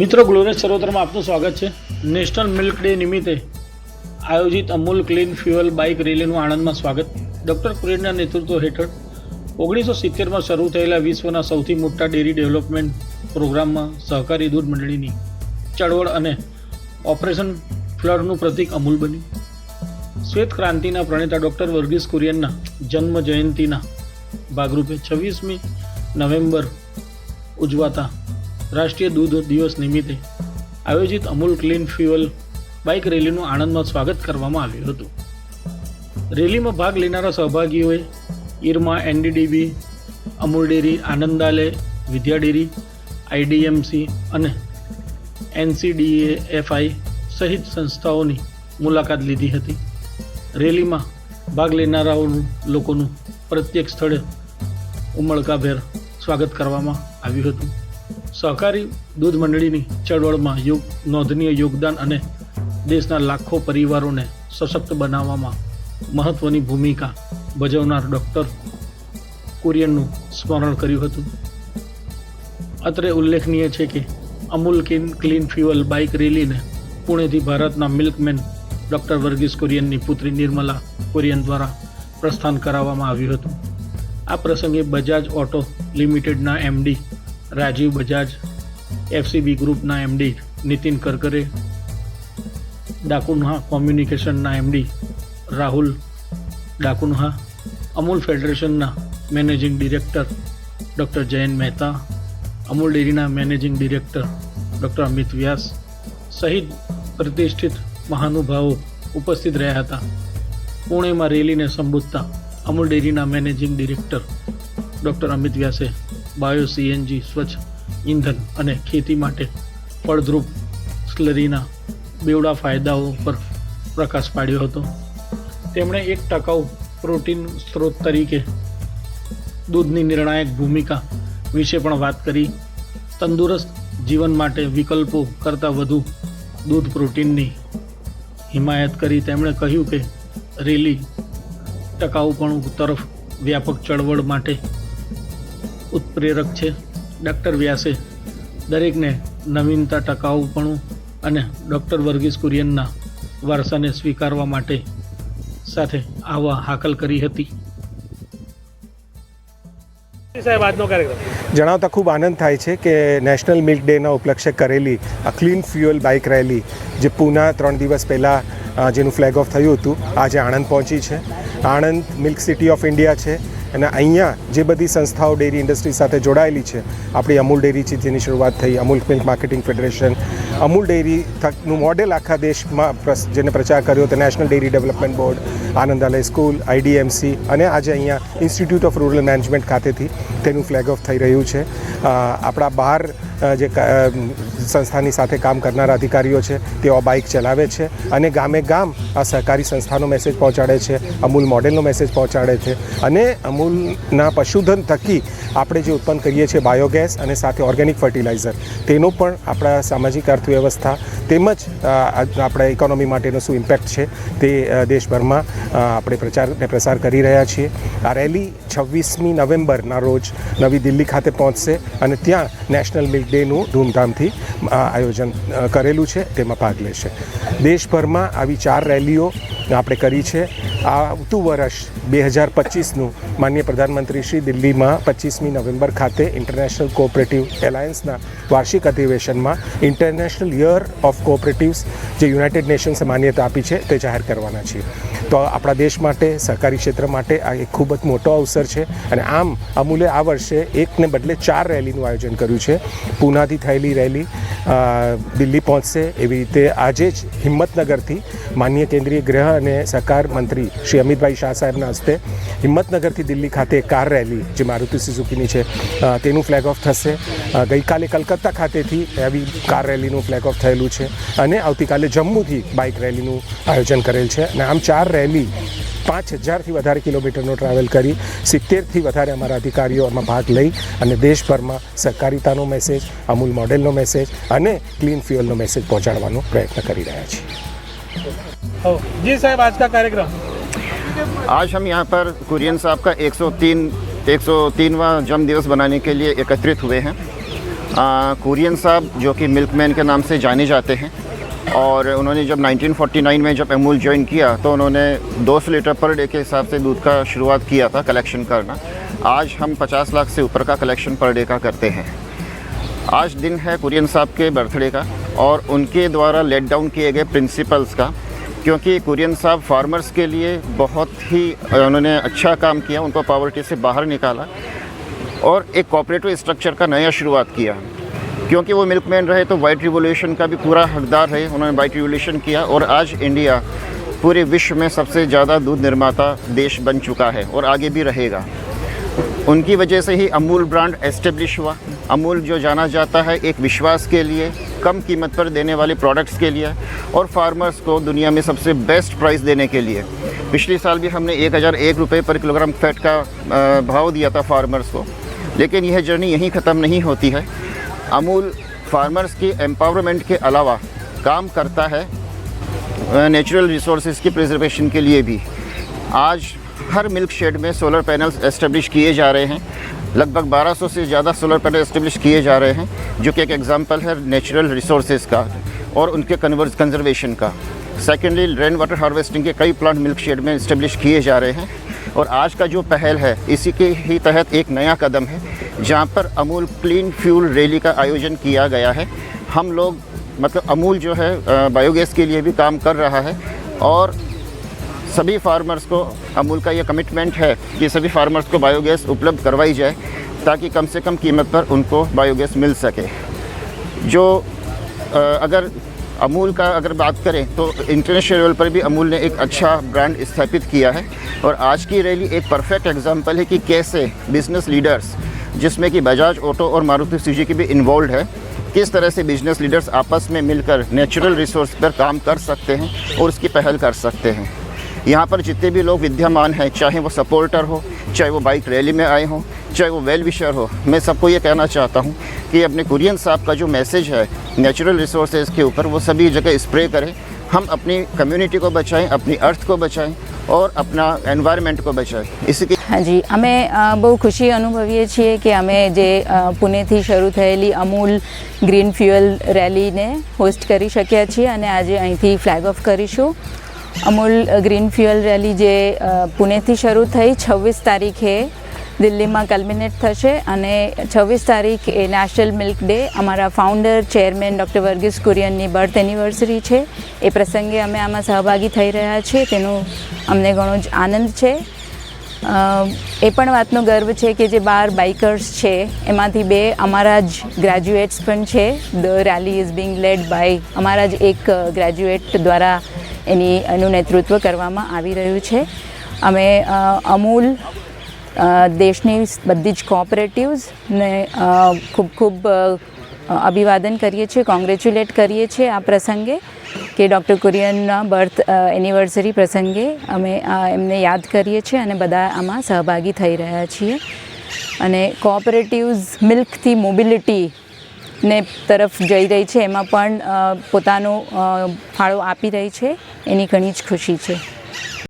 મિત્રો ગ્લોરિયસ સર્વોત્તરમાં આપનું સ્વાગત છે. નેશનલ મિલ્ક ડે નિમિત્તે આયોજિત અમૂલ ક્લીન ફ્યુઅલ બાઇક રેલીનું આણંદમાં સ્વાગત. ડૉક્ટર કુરેનના નેતૃત્વ હેઠળ ઓગણીસો સિત્તેરમાં શરૂ થયેલા વિશ્વના સૌથી મોટા ડેરી ડેવલપમેન્ટ પ્રોગ્રામમાં સહકારી દૂધ મંડળીની ચળવળ અને ઓપરેશન ફ્લડનું પ્રતીક અમૂલ બન્યું. શ્વેત ક્રાંતિના પ્રણેતા ડૉક્ટર વર્ગીસ કુરિયનના જન્મ જયંતિના ભાગરૂપે છવ્વીસમી નવેમ્બર ઉજવાતા રાષ્ટ્રીય દૂધ દિવસ નિમિત્તે આયોજિત અમૂલ ક્લીન ફ્યુઅલ બાઇક રેલીનું આણંદમાં સ્વાગત કરવામાં આવ્યું હતું. રેલીમાં ભાગ લેનારા સહભાગીઓએ IRMA, NDDB, Amul dairy, Anandalaya, Vidya dairy, IDMC અને એનસીડીએએફઆઈ સહિત સંસ્થાઓની મુલાકાત લીધી હતી. રેલીમાં ભાગ લેનારાઓનું લોકોનું પ્રત્યેક સ્થળે ઉમળકાભેર સ્વાગત કરવામાં આવ્યું હતું. સહકારી દૂધ મંડળીની ચળવળમાં યોગ, નોંધનીય યોગદાન અને દેશના લાખો પરિવારોને સશક્ત બનાવવામાં મહત્ત્વની ભૂમિકા ભજવનાર ડૉક્ટર કુરિયનનું સ્મરણ કર્યું હતું. અત્રે ઉલ્લેખનીય છે કે Amul clean clean fuel bike રેલીને પુણેથી ભારતના મિલ્કમેન ડૉક્ટર વર્ગીસ કુરિયનની પુત્રી નિર્મલા કુરિયન દ્વારા પ્રસ્થાન કરાવવામાં આવ્યું હતું. આ પ્રસંગે બજાજ ઓટો લિમિટેડના એમડી રાજીવ બજાજ એફસીબી ગ્રુપના એમડી નીતિન કરકરે, ડાકુન્હા કોમ્યુનિકેશનના MD Rahul DaCunha, Amul ફેડરેશનના managing director doctor Jayant Mehta, Amul ડેરીના managing director doctor Amit Vyas સહિત પ્રતિષ્ઠિત મહાનુભાવો ઉપસ્થિત રહ્યા હતા. પુણેમાં રેલીને સંબોધતા અમૂલ ડેરીના મેનેજિંગ ડિરેક્ટર ડૉક્ટર અમિત વ્યાસે બાયો સીએનજી સ્વચ્છ ઇંધન અને ખેતી માટે ફળદ્રુપ સ્લરીના બેવડા ફાયદાઓ પર પ્રકાશ પાડ્યો હતો. તેમણે એક ટકાઉ પ્રોટીન સ્ત્રોત તરીકે દૂધની નિર્ણાયક ભૂમિકા વિશે પણ વાત કરી. તંદુરસ્ત જીવન માટે વિકલ્પો કરતાં વધુ દૂધ પ્રોટીનની હિમાયત કરી. તેમણે કહ્યું કે રેલી ટકાઉપણું તરફ વ્યાપક ચળવળ માટે ઉત્પ્રેરક છે. ડૉક્ટર વ્યાસે દરેકને નવીનતા ટકાઉપણું અને ડૉક્ટર વર્ગીસ કુરિયનના વારસાને સ્વીકારવા માટે સાથે આવવા હાકલ કરી હતી. સાહેબ આજનો કાર્યક્રમ. જણાવતા ખૂબ આનંદ થાય છે કે નેશનલ મિલ્ક ડેના ઉપલક્ષે કરેલી આ ક્લીન ફ્યુઅલ બાઇક રેલી જે પૂના ત્રણ દિવસ પહેલાં જેનું ફ્લેગ ઓફ થયું હતું આજે આણંદ પહોંચી છે. Anand milk city of India છે. અને અહીંયા જે બધી સંસ્થાઓ ડેરી ઇન્ડસ્ટ્રી સાથે જોડાયેલી છે, આપણી અમૂલ ડેરી જેની શરૂઆત થઈ, Amul milk marketing federation, Amul dairy થકનું model આખા દેશમાં જેને પ્રચાર કર્યો તો national dairy development board Anandalaya school, IDMC અને આજે અહીંયા ઇન્સ્ટિટ્યૂટ ઓફ રૂરલ મેનેજમેન્ટ ખાતેથી તેનું ફ્લેગ ઓફ થઈ રહ્યું છે. આપણા બહાર જે સંસ્થાની સાથે કામ કરનાર અધિકારીઓ છે, તેઓ બાઇક ચલાવે છે અને ગામે ગામ આ સહકારી સંસ્થાનો મેસેજ પહોંચાડે છે, અમૂલ મોડેલનો મેસેજ પહોંચાડે છે અને અમૂલના પશુધન થકી આપણે જે ઉત્પન્ન કરીએ છીએ બાયોગેસ અને સાથે ઓર્ગેનિક ફર્ટિલાઇઝર તેનો પણ આપણા સામાજિક અર્થવ્યવસ્થા તેમજ આપણા ઇકોનોમી માટેનો શું ઇમ્પેક્ટ છે તે દેશભરમાં આપણે પ્રચાર પ્રસાર કરી રહ્યા છીએ. આ રેલી છવ્વીસમી નવેમ્બરના રોજ નવી દિલ્હી ખાતે પહોંચશે અને ત્યાં નેશનલ મિલ્ક ડેનું ધૂમધામથી આયોજન કરેલું છે. તેમાં ભાગ લેશે. દેશભરમાં આવી ચાર રેલીઓ આપણે કરી છે. આવતું વર્ષ બે હજાર પચીસનું માન્ય પ્રધાનમંત્રી શ્રી દિલ્હીમાં પચીસમી નવેમ્બર ખાતે ઇન્ટરનેશનલ કોઓપરેટિવ એલાયન્સના વાર્ષિક અધિવેશનમાં ઇન્ટરનેશનલ યર ઓફ કોઓપરેટિવ્સ જે યુનાઇટેડ નેશન્સે માન્યતા આપી છે તે જાહેર કરવાના છીએ. તો આપણા દેશ માટે, સહકારી ક્ષેત્ર માટે આ એક ખૂબ જ મોટો અવસર છે. અને આમ અમૂલે આ વર્ષે એકને બદલે ચાર રેલીનું આયોજન કર્યું છે. પૂનાથી થયેલી રેલી દિલ્હી પહોંચશે એવી રીતે આજે જ હિંમતનગરથી માનનીય કેન્દ્રીય ગૃહ અને સહકાર મંત્રી શ્રી અમિતભાઈ શાહ સાહેબના હસ્તે હિંમતનગરથી દિલ્હી ખાતે કાર રેલી, જે મારુતિ સુઝુકીની છે તેનું ફ્લેગ ઓફ થશે. ગઈકાલે કલકત્તા ખાતેથી આવી કાર રેલીનું ફ્લેગ ઓફ થયેલું છે અને આવતીકાલે જમ્મુથી બાઇક રેલીનું આયોજન કરેલ છે. અને આમ ચાર રેલી પાંચ હજારથી વધારે કિલોમીટરનો ટ્રાવેલ કરી સિત્તેરથી વધારે અમારા અધિકારીઓ આમાં ભાગ લઈ અને દેશભરમાં સહકારિતાનો મેસેજ અમૂલ મોડેલનો મેસેજ અને ક્લીન ફ્યુઅલનો મેસેજ પહોંચાડવાનો પ્રયત્ન કરી રહ્યા છીએ. जी साहब आज का कार्यक्रम? आज हम यहाँ पर कुरियन साहब का 103 103वां जन्म दिवस बनाने के लिए एकत्रित हुए हैं। आ, कुरियन साहब जो कि मिल्कमैन के नाम से जाने जाते हैं और उन्होंने जब 1949 में जब अमूल ज्वाइन किया तो उन्होंने 200 लीटर पर डे के हिसाब से दूध का शुरुआत किया था कलेक्शन करना। आज हम 50 लाख से ऊपर का कलेक्शन पर डे का करते हैं। आज दिन है कुरियन साहब के बर्थडे का। और उनके द्वारा लेट डाउन किए गए प्रिंसिपल्स का, क्योंकि कुरियन साहब फार्मर्स के लिए बहुत ही उन्होंने अच्छा काम किया, उनको पॉवर्टी से बाहर निकाला और एक कॉपरेटिव स्ट्रक्चर का नया शुरुआत किया। क्योंकि वो मिल्कमैन रहे तो वाइट रिवोल्यूशन का भी पूरा हकदार रहे, उन्होंने वाइट रिवोल्यूशन किया और आज इंडिया पूरे विश्व में सबसे ज़्यादा दूध निर्माता देश बन चुका है और आगे भी रहेगा। उनकी वजह से ही अमूल ब्रांड एस्टेब्लिश हुआ। अमूल जो जाना जाता है एक विश्वास के लिए, कम कीमत पर देने वाले प्रोडक्ट्स के लिए और फार्मर्स को दुनिया में सबसे बेस्ट प्राइस देने के लिए। पिछले साल भी हमने एक हज़ार एक रुपये पर किलोग्राम फैट का भाव दिया था फार्मर्स को। लेकिन यह जर्नी यहीं ख़त्म नहीं होती है। अमूल फार्मर्स की एम्पावरमेंट के अलावा काम करता है नेचुरल रिसोर्सेज की प्रिजर्वेशन के लिए भी। आज हर मिल्क शेड में सोलर पैनल्स एस्टेब्लिश किए जा रहे हैं। लगभग 1200 से ज़्यादा सोलर पैनल एस्टेब्लिश किए जा रहे हैं, जो कि एक एग्जांपल है नेचुरल रिसोर्सेज का और उनके कन्वर्स कंजर्वेशन का। सेकेंडली रेन वाटर हार्वेस्टिंग के कई प्लांट मिल्क शेड में इस्टेब्लिश किए जा रहे हैं। और आज का जो पहल है, इसी के ही तहत एक नया कदम है, जहाँ पर अमूल क्लीन फ्यूल रैली का आयोजन किया गया है। हम लोग मतलब अमूल जो है बायोगैस के लिए भी काम कर रहा है और सभी फार्मर्स को अमूल का ये कमिटमेंट है कि सभी फार्मर्स को बायोगैस उपलब्ध करवाई जाए, ताकि कम से कम कीमत पर उनको बायोगैस मिल सके। जो अगर अमूल का अगर बात करें तो इंटरनेशनल लेवल पर भी अमूल ने एक अच्छा ब्रांड स्थापित किया है। और आज की रैली एक परफेक्ट एग्जांपल है कि कैसे बिज़नेस लीडर्स जिसमें कि बजाज ऑटो और मारुति सुजुकी भी इन्वॉल्व है, किस तरह से बिज़नेस लीडर्स आपस में मिलकर नेचुरल रिसोर्स पर काम कर सकते हैं और उसकी पहल कर सकते हैं। यहाँ पर जितने भी लोग विद्यमान हैं चाहे वो सपोर्टर हो चाहे वो बाइक रैली में आए हों चाहे वो वेल विशर हो मैं सबको ये कहना चाहता हूँ कि अपने कुरियन साहब का जो मैसेज है नेचुरल रिसोर्सेज के ऊपर वो सभी जगह स्प्रे करें हम अपनी कम्युनिटी को बचाएं अपनी अर्थ को बचाएं और अपना एनवायरनमेंट को बचाएं इसी के હાજી અમે અ, બહુ ખુશી અનુભવીએ છીએ કે અમે જે અ, પુણેથી શરૂ થયેલી અમૂલ ગ્રીન ફ્યુઅલ રેલીને હોસ્ટ કરી શક્યા છીએ અને આજે અહીંથી ફ્લેગ ઓફ કરીશું અમૂલ ગ્રીન ફ્યુઅલ રેલી જે પુણેથી શરૂ થઈ, છવ્વીસ તારીખે દિલ્હીમાં કલ્મિનેટ થશે અને છવ્વીસ તારીખ એ નેશનલ મિલ્ક ડે અમારા ફાઉન્ડર ચેરમેન ડૉક્ટર વર્ગીસ કુરિયનની બર્થ એનિવર્સરી છે. એ પ્રસંગે અમે આમાં સહભાગી થઈ રહ્યા છીએ. તેનું અમને ઘણો જ આનંદ છે. એ પણ વાતનો ગર્વ છે કે જે બાર બાઇકર્સ છે, એમાંથી બે અમારા જ ગ્રેજ્યુએટ્સ પણ છે. The rally is being led by અમારા જ એક ગ્રેજ્યુએટ દ્વારા એની એનું નેતૃત્વ કરવામાં આવી રહ્યું છે. અમે અમૂલ દેશની બધી જ કોઓપરેટિવ્સને ખૂબ ખૂબ અભિવાદન કરીએ છીએ કોંગ્રેચ્યુલેટ કરીએ છીએ આ પ્રસંગે કે ડૉક્ટર કુરિયનના બર્થ એનિવર્સરી પ્રસંગે અમે એમને યાદ કરીએ છીએ અને બધા આમાં સહભાગી થઈ રહ્યા છીએ. અને કોઓપરેટિવ્સ મિલ્કથી મોબિલિટી ને તરફ જઈ રહી છે, એમાં પણ પોતાનો ફાળો આપી રહી છે. એની ઘણી જ ખુશી છે.